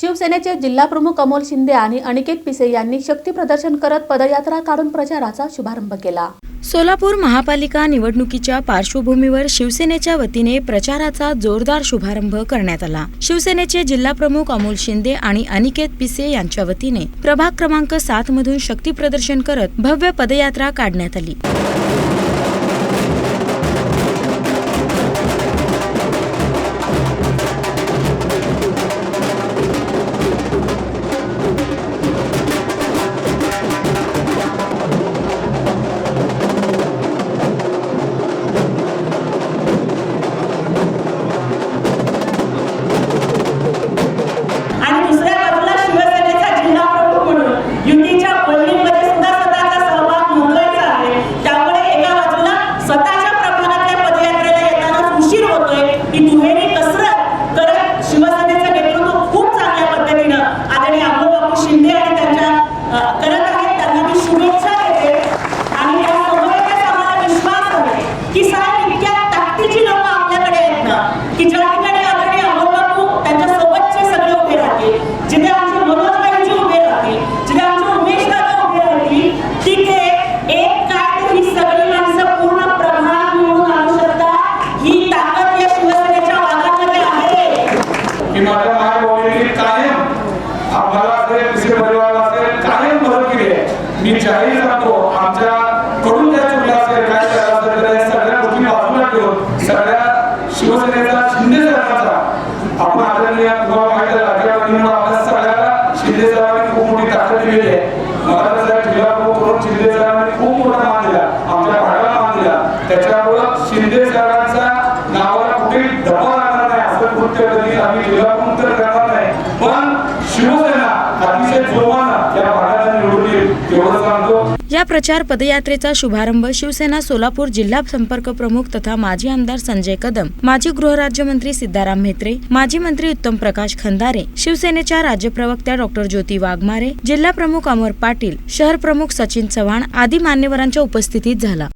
शिवसेनेचे जिल्हाप्रमुख अमोल शिंदे आणि अनिकेत पिसे यांनी शक्ती प्रदर्शन करत पदयात्रा काढून प्रचाराचा शुभारंभ केला. सोलापूर महापालिका निवडणुकीच्या पार्श्वभूमीवर शिवसेनेच्या वतीने प्रचाराचा जोरदार शुभारंभ करण्यात आला. शिवसेनेचे जिल्हाप्रमुख अमोल शिंदे आणि अनिकेत पिसे यांच्या वतीने प्रभाग क्रमांक सात मधून शक्ती प्रदर्शन करत भव्य पदयात्रा काढण्यात आली. माझ्या मायबाबांनी कायम आम्हाला असेल असेल कायम मदत केली आहे मी सांगतो आमच्या कडून असेल काय झालं असेल तर सगळ्या गोष्टी बाजूला ठेवून सगळ्या शिवसेनेचा शिंदे आपण आदरणीय तुम्हाला माहिती आहे आपल्या सगळ्याला शिंदे खूप मोठी ताकद दिलेली आहे. मला साहेब जिल्हा प्रमुख म्हणून शिंदे खूप मोठा मान दिला आमच्या भागाला मान दिला. त्याच्यामुळं शिंदे या प्रचार पदयात्रेचा शुभारंभ शिवसेना सोलापूर जिल्हा संपर्क प्रमुख तथा माजी आमदार संजय कदम माजी गृहराज्यमंत्री सिद्धाराम म्हेत्रे माजी मंत्री उत्तम प्रकाश खंदारे शिवसेनेच्या राज्य प्रवक्त्या डॉक्टर ज्योती वाघमारे जिल्हा प्रमुख अमर पाटील शहर प्रमुख सचिन चव्हाण आदी मान्यवरांच्या उपस्थितीत झाला.